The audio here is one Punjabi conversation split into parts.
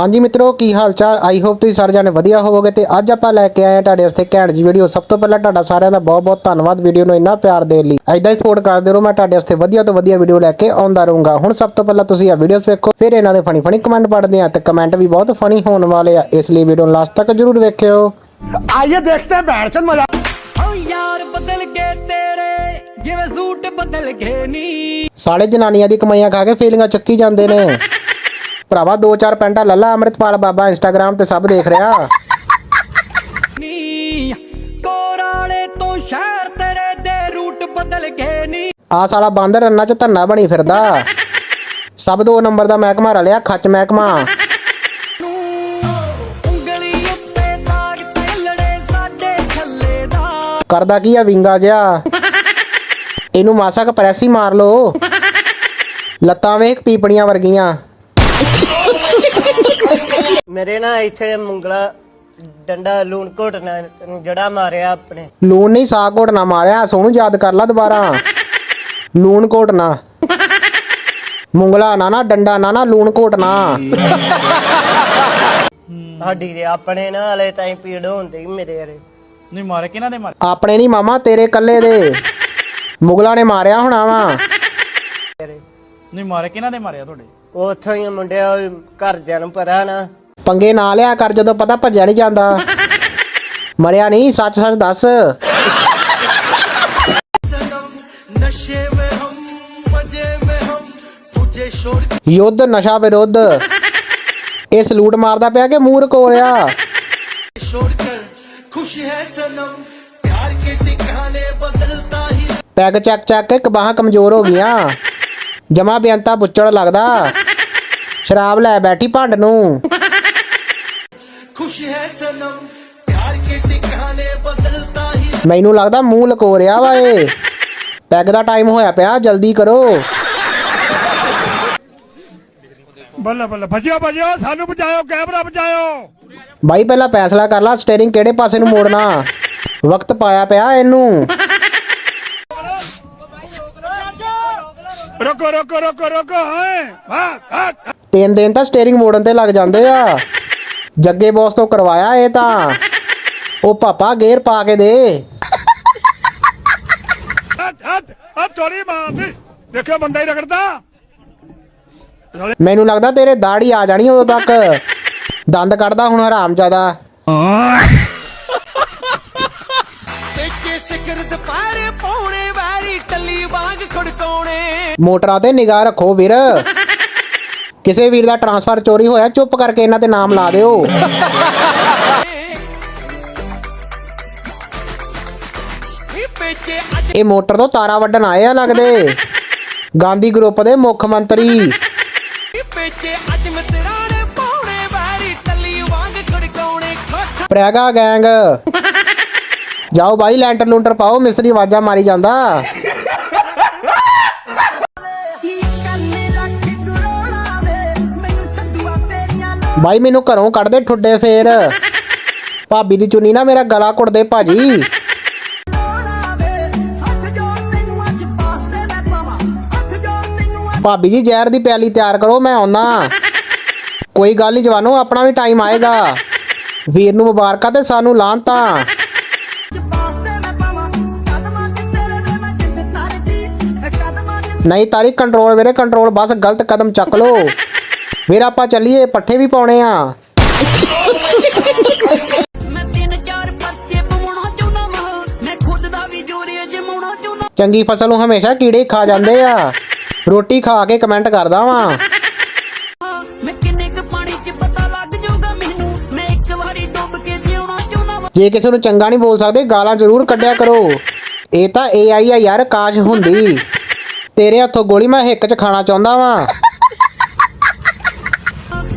ਹਾਂਜੀ ਮਿੱਤਰੋ ਕੀ ਹਾਲ ਚਾਲ ਆਈ ਹੋਪ ਤੁਸੀਂ ਸਾਰੇ ਜਾਣੇ ਵਧੀਆ ਹੋਵੋਗੇ ਤੇ ਅੱਜ ਆਪਾਂ ਲੈ ਕੇ ਆਏ ਆ ਤੁਹਾਡੇ ਵਾਸਤੇ ਘੈਂਟ ਜੀ ਵੀਡੀਓ ਸਭ ਤੋਂ ਪਹਿਲਾਂ ਤੁਹਾਡਾ ਸਾਰਿਆਂ ਦਾ ਬਹੁਤ ਬਹੁਤ ਧੰਨਵਾਦ ਵੀਡੀਓ ਨੂੰ ਇੰਨਾ ਪਿਆਰ ਦੇਣ ਲਈ। ਐਦਾਂ ਹੀ ਸਪੋਰਟ ਕਰਦੇ ਰਹੋ ਮੈਂ ਤੁਹਾਡੇ ਵਾਸਤੇ ਵਧੀਆ ਤੋਂ ਵਧੀਆ ਵੀਡੀਓ ਲੈ ਕੇ ਆਉਂਦਾ ਰਹੂੰਗਾ। ਹੁਣ ਸਭ ਤੋਂ ਪਹਿਲਾਂ ਤੁਸੀਂ ਆ ਵੀਡੀਓਸ ਵੇਖੋ ਫਿਰ ਇਹਨਾਂ ਦੇ ਫਨੀ ਫਨੀ ਕਮੈਂਟ ਪੜ੍ਹਦੇ ਆ ਤੇ ਕਮੈਂਟ ਵੀ ਬਹੁਤ ਫਨੀ ਹੋਣ ਵਾਲੇ ਆ। ਇਸ ਲਈ ਵੀਡੀਓ ਲਾਸਟ ਤੱਕ ਜ਼ਰੂਰ ਵੇਖਿਓ। ਆਈਏ ਦੇਖਦੇ ਹਾਂ ਬੈਠ ਚੰਦ ਮਜ਼ਾ ਓ ਯਾਰ ਬਦਲ ਗਏ ਤੇਰੇ ਜਿਵੇਂ ਸੂਟ ਬਦਲ ਗਏ ਨੀ। ਸਾਲੇ ਜਨਾਨੀਆਂ ਦੀ ਕਮਾਈਆਂ ਖਾ ਕੇ ਫੀਲਿੰਗਾਂ ਚੱਕੀ ਜਾਂਦੇ ਨੇ। ਭਰਾਵਾ ਦੋ ਚਾਰ ਪੈਂਟਾਂ ਲੱਲਾ ਅੰਮ੍ਰਿਤਪਾਲ ਬਾਬਾ ਇੰਸਟਾਗ੍ਰam ਤੇ ਸਭ ਦੇਖ ਰਿਹਾ। ਨੀ ਕੋਰਾਲੇ ਤੋਂ ਸ਼ਹਿਰ ਤੇਰੇ ਦੇ ਰੂਟ ਬਦਲ ਗਏ ਨੀ। ਆ ਸਾਲਾ ਬਾਂਦਰ ਰੰਨਾ ਚ ਧੰਨਾ ਬਣੀ ਫਿਰਦਾ। ਸਭ ਦੋ ਨੰਬਰ ਦਾ ਮਹਿਕਮਾ ਰਲਿਆ ਖੱਚ ਮਹਿਕਮਾ। ਕਰਦਾ ਕੀ ਆ ਵਿੰਗਾ ਜਿਹਾ? ਇਹਨੂੰ ਮਾਸਾ ਕ ਪ੍ਰੈਸ ਹੀ ਮਾਰ ਲੋ ਲੱਤਾਂ ਵੇਖ ਪੀਪੜੀਆਂ ਵਰਗੀਆਂ। ਮੇਰੇ ਨਾ ਇੱਥੇ ਮੁੰਗਲਾ ਡੰਡਾ ਲੂਣ ਘੋਟਣਾ ਜੜਾ ਮਾਰਿਆ ਆਪਣੇ। ਲੂਣ ਨਹੀਂ ਸਾਗ ਘੋਟਣਾ ਮਾਰਿਆ ਸੋਨੂੰ ਯਾਦ ਕਰ ਲਾ ਦੁਬਾਰਾ। ਲੂਣ ਘੋਟਣਾ ਮੁੰਗਲਾ ਨਾ ਨਾ ਡੰਡਾ ਨਾ ਨਾ ਲੂਣ ਘੋਟਣਾ ਸਾਡੀ ਦੇ ਆਪਣੇ ਨਾ ਹਲੇ ਤਾਈਂ ਪੀੜ ਹੁੰਦੀ ਮੇਰੇ ਯਾਰੇ ਨਹੀਂ ਮਾਰੇ ਕਿਹਨਾਂ ਨੇ ਮਾਰੇ? ਆਪਣੇ ਨਹੀਂ ਮਾਮਾ ਤੇਰੇ ਕੱਲੇ ਦੇ। ਮੁਗਲਾਂ ਨੇ ਮਾਰਿਆ ਹੋਣਾ ਵਾ। ਨਹੀਂ ਮਾਰੇ ਕਿਹਨਾਂ ਨੇ ਮਾਰਿਆ ਤੁਹਾਡੇ? ਉੱਥੋਂ ਹੀ ਮੁੰਡਿਆ ਘਰਦਿਆਂ ਨੂੰ ਪਤਾ ਨਾ। ਪੰਗੇ ਨਾ ਲਿਆ ਕਰ ਜਦੋਂ ਪਤਾ ਭੱਜਿਆ ਨਹੀਂ ਜਾਂਦਾ। ਮਰਿਆ ਨਹੀਂ, ਸੱਚ ਸੱਚ ਦੱਸ। ਯੁੱਧ, ਨਸ਼ਾ ਵਿਰੁੱਧ। ਇਹ ਸਲੂਟ ਮਾਰਦਾ ਪਿਆ ਕਿ ਮੂੰਹ ਰਕੋਰਿਆ? ਪੈਗ ਚੱਕ ਚੱਕ ਕੇ ਬਾਹਾਂ ਕਮਜ਼ੋਰ ਹੋ ਗਈਆਂ। ਜਮਾ ਬੇਅੰਤਾ ਬੁੱਚੜ ਲੱਗਦਾ। ਸ਼ਰਾਬ ਲੈ ਬੈਠੀ ਭੰਡ ਨੂੰ। ਖੁਸ਼ ਹੈ ਸਨਮ ਪਿਆਰ ਕੇ ਟਿਕਾਣੇ ਬਦਲਤਾ ਹੀ। ਮੈਨੂੰ ਲੱਗਦਾ ਮੂੰਹ ਲਕੋ ਰਿਹਾ ਵਾ ਏ। ਪੈਗ ਦਾ ਟਾਈਮ ਹੋਇਆ ਪਿਆ ਜਲਦੀ ਕਰੋ। ਬੱਲਾ ਬੱਲਾ ਭਜਿਆ ਭਜਿਆ ਸਾਨੂੰ ਬਚਾਓ ਕੈਮਰਾ ਬਚਾਓ ਬਾਈ ਪਹਿਲਾਂ ਫੈਸਲਾ ਕਰ ਲੈ ਸਟੀਅਰਿੰਗ ਕਿਹੜੇ ਪਾਸੇ ਨੂੰ ਮੋੜਨਾ। ਵਕਤ ਪਾਇਆ ਪਿਆ ਇਹਨੂੰ। ਰੁਕੋ ਰੁਕੋ ਰੁਕੋ ਰੁਕੋ ਓਏ ਵਾਹ ਤਿੰਨ ਦਿਨ ਤਾਂ ਸਟੀering ਮੋੜਨ ਤੇ ਲੱਗ ਜਾਂਦੇ ਆ। ਜੱਗੇ ਬੌਸ ਤੋਂ ਕਰਵਾਇਆ ਇਹ ਤਾਂ। ਉਹ ਪਾਪਾ ਗੇਅਰ ਪਾ ਕੇ ਦੇ। ਮੈਨੂੰ ਲੱਗਦਾ ਤੇਰੇ ਦਾੜੀ ਆ ਜਾਣੀ ਉਦੋਂ ਤੱਕ। ਦੰਦ ਕੱਢਦਾ ਹੁਣ ਹਰਾਮ ਜ਼ਿਆਦਾ ਸਿਖਰ ਦੁਪਹਿਰੇ ਪੌਣੇ ਵਾਰੀ ਟੱਲੀ ਵਾਂਗ ਖੜਕਾਉਣੇ। ਮੋਟਰਾਂ ਤੇ ਨਿਗਾਹ ਰੱਖੋ ਵੀਰ। ਕਿਸੇ ਵੀਰ ਦਾ ਟਰਾਂਸਫਰ ਚੋਰੀ ਹੋਇਆ ਚੁੱਪ ਕਰਕੇ ਇਹਨਾਂ ਤੇ ਨਾਮ ਲਾ ਦਿਓ। ਇਹ ਮੋਟਰ ਤੋਂ ਤਾਰਾ ਵੱਢਣ ਆਏ ਆ ਲੱਗਦੇ। ਗਾਂਧੀ ਗਰੁੱਪ ਦੇ ਮੁੱਖ ਮੰਤਰੀ। ਪ੍ਰੈਗਾ ਗੈਂਗ। ਜਾਓ ਬਾਈ, ਲੈਂਟਰ ਲੂੰਟਰ ਪਾਓ, ਮਿਸਤਰੀ ਆਵਾਜ਼ਾਂ ਮਾਰੀ ਜਾਂਦਾ। ਬਾਈ, ਮੈਨੂੰ ਘਰੋਂ ਕੱਢ ਦੇ ਠੁੱਡੇ ਫੇਰ। ਭਾਬੀ ਦੀ ਚੁੰਨੀ ਨਾ, ਮੇਰਾ ਗਲਾ ਕੁੱਟਦੇ ਭਾਜੀ। ਭਾਬੀ ਜੀ, ਜ਼ਹਿਰ ਦੀ ਪਿਆਲੀ ਤਿਆਰ ਕਰੋ, ਮੈਂ ਆਉਣਾ ਕੋਈ ਗੱਲ ਨਹੀਂ ਜਵਾਨੋ, ਆਪਣਾ ਵੀ ਟਾਈਮ ਆਏਗਾ। ਵੀਰ ਨੂੰ ਮੁਬਾਰਕਾਂ ਤੇ ਸਾਨੂੰ ਲਾਂਤਾਂ ਨਹੀਂ ਤਾਰੀ ਕੰਟਰੋਲ ਵੀਰੇ ਕੰਟਰੋਲ ਬਸ ਗਲਤ ਕਦਮ ਚੱਕ ਲੋ ਵੀਰ ਆਪਾਂ ਚੱਲੀਏ ਪੱਠੇ ਵੀ ਪਾਉਣੇ ਆ। ਚੰਗੀ ਫਸਲ ਨੂੰ ਹਮੇਸ਼ਾ ਕੀੜੇ ਖਾ ਜਾਂਦੇ ਆ। ਰੋਟੀ ਖਾ ਕੇ ਕਮੈਂਟ ਕਰਦਾ ਵਾਂ। ਜੇ ਕਿਸੇ ਨੂੰ ਚੰਗਾ ਨਹੀਂ ਬੋਲ ਸਕਦੇ ਗਾਲਾਂ ਜ਼ਰੂਰ ਕੱਢਿਆ ਕਰੋ। ਇਹ ਤਾਂ AI ਆ ਯਾਰ ਕਾਸ਼ ਹੁੰਦੀ। ਤੇਰੇ ਹੱਥੋਂ ਗੋਲੀ ਮੈਂ ਹਿੱਕ 'ਚ ਖਾਣਾ ਚਾਹੁੰਦਾ ਵਾਂ।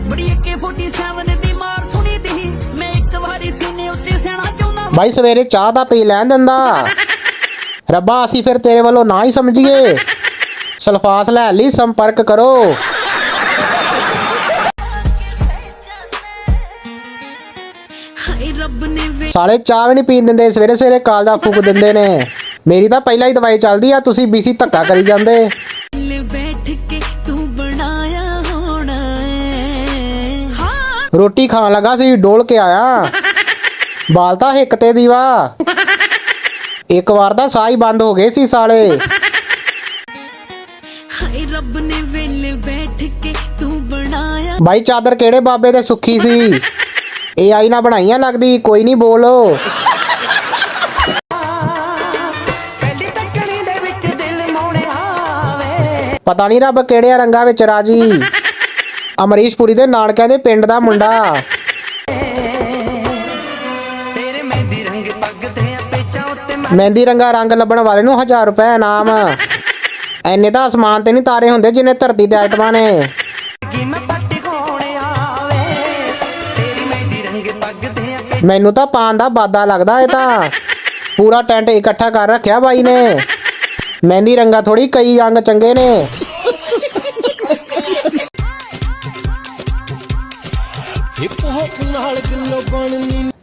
ਬੜੀ AK47 ਦੀ ਮਾਰ ਸੁਣੀ ਦੀ ਮੈਂ ਇੱਕ ਵਾਰੀ ਸੀਨੇ ਉੱਤੇ ਸਹਿਣਾ ਚਾਹੁੰਦਾ ਵਾਂ। ਬਾਈ ਸਵੇਰੇ ਚਾਹ ਦਾ ਪੀ ਲੈਣ ਦਿੰਦਾ। ਰੱਬਾ ਅਸੀਂ ਫਿਰ ਤੇਰੇ ਵੱਲੋਂ ਨਾ ਹੀ ਸਮਝੀਏ। ਸਲਫਾਸ ਲੈਣ ਲਈ ਸੰਪਰਕ ਕਰੋ। ਸਾਲੇ ਚਾਹ ਵੀ ਨਹੀਂ ਪੀਣ ਦਿੰਦੇ ਸਵੇਰੇ ਸਵੇਰੇ ਕਾਲਜਾ ਫੂਕ ਦਿੰਦੇ ਨੇ। ਮੇਰੀ ਤਾਂ ਪਹਿਲਾਂ ਹੀ ਦਵਾਈ ਚੱਲਦੀ ਆ ਤੁਸੀਂ ਬੀਸੀ ਧੱਕਾ ਕਰੀ ਜਾਂਦੇ। ਲੈ ਬੈਠ ਕੇ ਤੂੰ ਬਣਾਇਆ ਹੋਣਾ ਏ। ਹਾਂ। ਰੋਟੀ ਖਾਣ ਲੱਗਾ ਸੀ ਡੋਲ ਕੇ ਆਇਆ। ਬਾਲ ਤਾਂ ਹਿੱਕ ਤੇ ਦੀ ਵਾ ਇੱਕ ਵਾਰ ਦਾ ਸਾਹ ਹੀ ਬੰਦ ਹੋ ਗਏ ਸੀ ਸਾਲੇ। ਹਾਏ ਰੱਬ ਨੇ ਵੇਲੇ ਬੈਠ ਕੇ ਤੂੰ ਬਣਾਇਆ। ਬਾਈ ਚਾਦਰ ਕਿਹੜੇ ਬਾਬੇ ਤੇ ਸੁੱਖੀ ਸੀ? ਇਹ ਆਈ ਨਾ ਬਣਾਈਆਂ ਲੱਗਦੀ ਕੋਈ ਨਹੀਂ ਬੋਲੋ। ਪਤਾ ਨਹੀਂ ਰੱਬ ਕਿਹੜੇ ਰੰਗਾਂ ਵਿੱਚ ਰਾਜੀ। ਅਮਰੀਸ਼ ਪੁਰੀ ਦੇ ਨਾਨਕਿਆਂ ਦੇ ਪਿੰਡ ਦਾ ਮੁੰਡਾ। ਤੇਰੇ ਮਹਿੰਦੀ ਰੰਗ ਰੰਗਾ ਰੰਗ ਲੱਭਣ ਵਾਲੇ ਨੂੰ 1000 ਰੁਪਏ ਇਨਾਮ। ਐਨੇ ਤਾਂ ਅਸਮਾਨ ਤੇ ਨਹੀਂ ਤਾਰੇ ਹੁੰਦੇ ਜਿੰਨੇ ਧਰਤੀ ਤੇ ਆਈਟਮਾਂ ਨੇ। ਮੈਨੂੰ ਤਾਂ ਪਾਨ ਦਾ ਬਾਦਾ ਲੱਗਦਾ ਇਹ ਤਾਂ। ਪੂਰਾ ਟੈਂਟ ਇਕੱਠਾ ਕਰ ਰੱਖਿਆ ਬਾਈ ਨੇ। ਮਹਿੰਦੀ ਰੰਗਾ ਥੋੜੀ ਕਈ ਅੰਗ ਚੰਗੇ ਨੇ।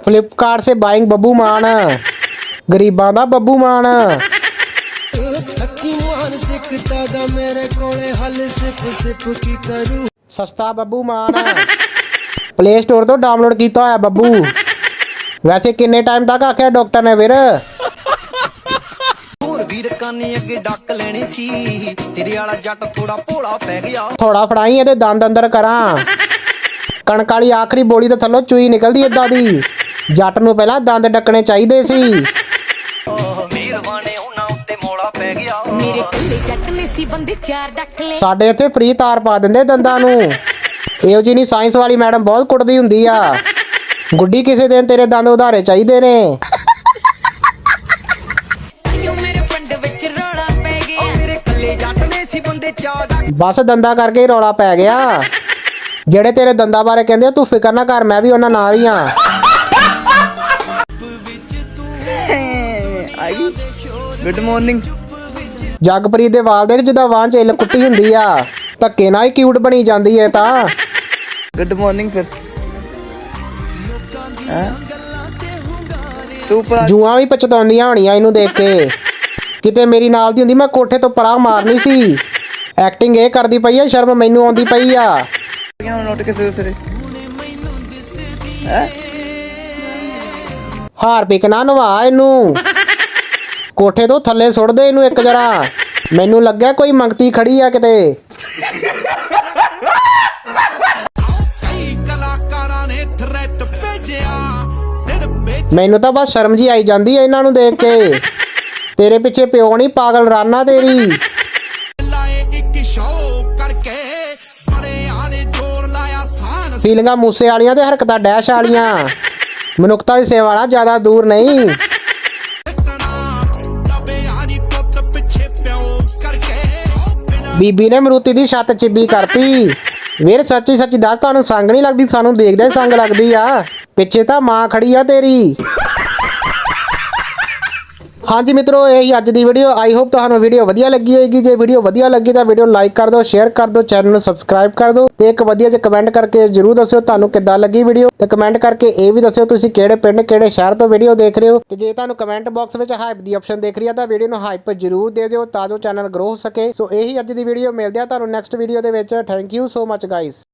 ਫਲਿੱਪਕਾਰਟ ਸੇ ਬਾਇੰਗ ਬੱਬੂ ਮਾਨ। ਗਰੀਬਾਂ ਦਾ ਬੱਬੂ ਮਾਨ। ਥੱਕੀ ਮਾਨ ਸਿੱਖਦਾ ਦਾ ਮੇਰੇ ਕੋਲੇ ਹੱਲ ਸਿਪ ਸਿਪ ਕੀ ਕਰੂ? ਸਸਤਾ ਬੱਬੂ ਮਾਨ। ਪਲੇ ਸਟੋਰ ਤੋਂ ਡਾਊਨਲੋਡ ਕੀਤਾ ਹੋਇਆ ਬੱਬੂ। ਵੈਸੇ ਕਿੰਨੇ ਟਾਈਮ ਤੱਕ ਆਖਿਆ ਡਾਕਟਰ ਨੇ ਵੀਰ ਕਾਨੀ ਅੱਗੇ ਡੱਕ ਲੈਣੀ ਸੀ। ਤੇਰੇ ਵਾਲਾ ਜੱਟ ਥੋੜਾ ਭੋਲਾ ਪੈ ਗਿਆ। ਥੋੜਾ ਫੜਾਈ ਇਹਦੇ ਦੰਦ ਅੰਦਰ ਕਰਾਂ। ਕਣਕ ਵਾਲੀ ਆਖਰੀ ਬੋਲੀ ਦੇ ਥੱਲੋਂ ਚੂਈ ਨਿਕਲਦੀ ਏਦਾਂ ਦੀ। ਜੱਟ ਨੂੰ ਪਹਿਲਾਂ ਦੰਦ ਡੱਕਣੇ ਚਾਹੀਦੇ ਸੀ। ਮਿਹਰਬਾਨੇ ਉਹਨਾਂ ਉੱਤੇ ਮੋਲਾ ਪੈ ਗਿਆ। ਮੇਰੇ ਕੱਲੇ ਜੱਟ ਨੇ ਸੀ ਬੰਦੇ ਚਾਰ ਡੱਕ ਲੈ ਸਾਡੇ ਇੱਥੇ ਫ੍ਰੀ ਤਾਰ ਪਾ ਦਿੰਦੇ ਦੰਦਾਂ ਨੂੰ। ਇਹੋ ਜੀ ਨਹੀਂ ਸਾਇੰਸ ਵਾਲੀ ਮੈਡਮ ਬਹੁਤ ਕੁੱਟਦੀ ਹੁੰਦੀ ਆ। ਗੁੱਡੀ ਕਿਸੇ ਦਿਨ ਤੇਰੇ ਦੰਦ ਉਧਾਰੇ ਚਾਹੀਦੇ ਨੇ। ਬਸ ਦੰਦਾਂ ਕਰਕੇ ਹੀ ਰੌਲਾ ਪੈ ਗਿਆ। ਜਿਹੜੇ ਤੇਰੇ ਦੰਦਾਂ ਬਾਰੇ ਕਹਿੰਦੇ ਆ, ਤੂੰ ਫਿਕਰ ਨਾ ਕਰ ਮੈਂ ਵੀ ਉਹਨਾਂ ਨਾਲ ਹੀ ਆ ਆਈ ਗੁੱਡ ਮਾਰਨਿੰਗ ਜਗਪ੍ਰੀਤ ਦੇ ਵਾਲ ਦੇਖ ਜਿੱਦਾਂ ਵਾਂ ਚ ਇੱਲ ਕੁੱਟੀ ਹੁੰਦੀ ਆ। ਧੱਕੇ ਨਾਲ ਹੀ ਕਿਊਟ ਬਣੀ ਜਾਂਦੀ ਏ ਤਾਂ। ਗੁੱਡ ਮਾਰਨਿੰਗ ਫਿਰ। ਹੈਂ? ਤੂੰ ਪਰ ਜੂਆਂ ਵੀ ਪਛਤਾਉਂਦੀਆਂ ਹੋਣੀਆਂ ਇਹਨੂੰ ਦੇਖ ਕੇ। ਕਿਤੇ ਮੇਰੀ ਨਾਲ ਦੀ ਹੁੰਦੀ ਮੈਂ ਕੋਠੇ ਤੋਂ ਪਰਾਂ ਮਾਰਨੀ ਸੀ। ਐਕਟਿੰਗ ਇਹ ਕਰਦੀ ਪਈ ਆ ਸ਼ਰਮ ਮੈਨੂੰ ਆਉਂਦੀ ਪਈ ਆ। ਕਿਉਂ ਨੋਟ ਕੇ ਦੂਸਰੇ ਹਾਰ ਪਿਕ ਨਾ ਨਵਾ ਇਹਨੂੰ। ਕੋਠੇ ਤੋਂ ਥੱਲੇ ਸੁੱਟ ਦੇ ਇਹਨੂੰ ਇੱਕ ਜਰਾ। ਮੈਨੂੰ ਲੱਗਿਆ ਕੋਈ ਮੰਗਤੀ ਖੜੀ ਆ ਕਿਤੇ। ਮੈਨੂੰ ਤਾਂ ਬਸ ਸ਼ਰਮ ਜੀ ਆਈ ਜਾਂਦੀ ਐ ਇਹਨਾਂ ਨੂੰ ਦੇਖ ਕੇ। ਤੇਰੇ ਪਿੱਛੇ ਪਿਓ ਨਹੀਂ ਪਾਗਲ ਰਾਨਾ ਤੇਰੀ। ਫੀਲਿੰਗਾਂ ਮੂਸੇ ਵਾਲੀਆਂ ਤੇ ਹਰਕਤਾਂ ਡੈਸ਼ ਵਾਲੀਆਂ। ਮਨੁੱਖਤਾ ਦੀ ਸੇਵਾ ਨਾਲ ਜ਼ਿਆਦਾ ਦੂਰ ਨਹੀਂ। ਬੀਬੀ ਨੇ ਮਰੂਤੀ ਦੀ ਛੱਤ ਚਿੱਬੀ ਕਰਤੀ। ਵੀਰ, ਸੱਚੀ ਸੱਚੀ ਦੱਸ, ਤੁਹਾਨੂੰ ਸੰਗ ਨਹੀਂ ਲੱਗਦੀ? ਸਾਨੂੰ ਦੇਖਦੇ ਹੀ ਸੰਗ ਲੱਗਦੀ ਆ। ਪਿੱਛੇ ਤਾਂ ਮਾਂ ਖੜੀ ਆ ਤੇਰੀ। ਹਾਂਜੀ ਮਿੱਤਰੋ, ਇਹੀ ਅੱਜ ਦੀ ਵੀਡੀਓ ਆਈ ਹੋਪ ਤੁਹਾਨੂੰ ਵੀਡੀਓ ਵਧੀਆ ਲੱਗੀ ਹੋਏਗੀ। ਜੇ ਵੀਡੀਓ ਵਧੀਆ ਲੱਗੀ ਤਾਂ ਵੀਡੀਓ ਲਾਈਕ ਕਰ ਦਿਓ ਸ਼ੇਅਰ ਕਰ ਦਿਓ ਚੈਨਲ ਨੂੰ ਸਬਸਕ੍ਰਾਈਬ ਕਰ ਦਿਓ। ਤੇ ਇੱਕ ਵਧੀਆ ਜਿਹਾ ਕਮੈਂਟ ਕਰਕੇ ਜਰੂਰ ਦੱਸਿਓ ਤੁਹਾਨੂੰ ਕਿੱਦਾਂ ਲੱਗੀ ਵੀਡੀਓ ਤੇ ਕਮੈਂਟ ਕਰਕੇ ਇਹ ਵੀ ਦੱਸਿਓ ਤੁਸੀਂ ਕਿਹੜੇ ਪਿੰਡ, ਕਿਹੜੇ ਸ਼ਹਿਰ ਤੋਂ ਵੀਡੀਓ ਦੇਖ ਰਹੇ ਹੋ। ਤੇ ਜੇ ਤੁਹਾਨੂੰ ਕਮੈਂਟ ਬਾਕਸ ਵਿੱਚ ਹਾਈਪ ਦੀ ਆਪਸ਼ਨ ਦੇਖ ਰਹੀ ਹੈ ਤਾਂ ਵੀਡੀਓ ਨੂੰ ਹਾਈਪ ਜਰੂਰ ਦੇ ਦਿਓ ਤਾਂ ਜੋ ਚੈਨਲ ਗਰੋ ਹੋ ਸਕੇ। ਸੋ ਇਹੀ ਅੱਜ ਦੀ ਵੀਡੀਓ ਮਿਲਦੇ ਆ ਤੁਹਾਨੂੰ ਨੈਕਸਟ ਵੀਡੀਓ ਦੇ ਵਿੱਚ। Thank you so much guys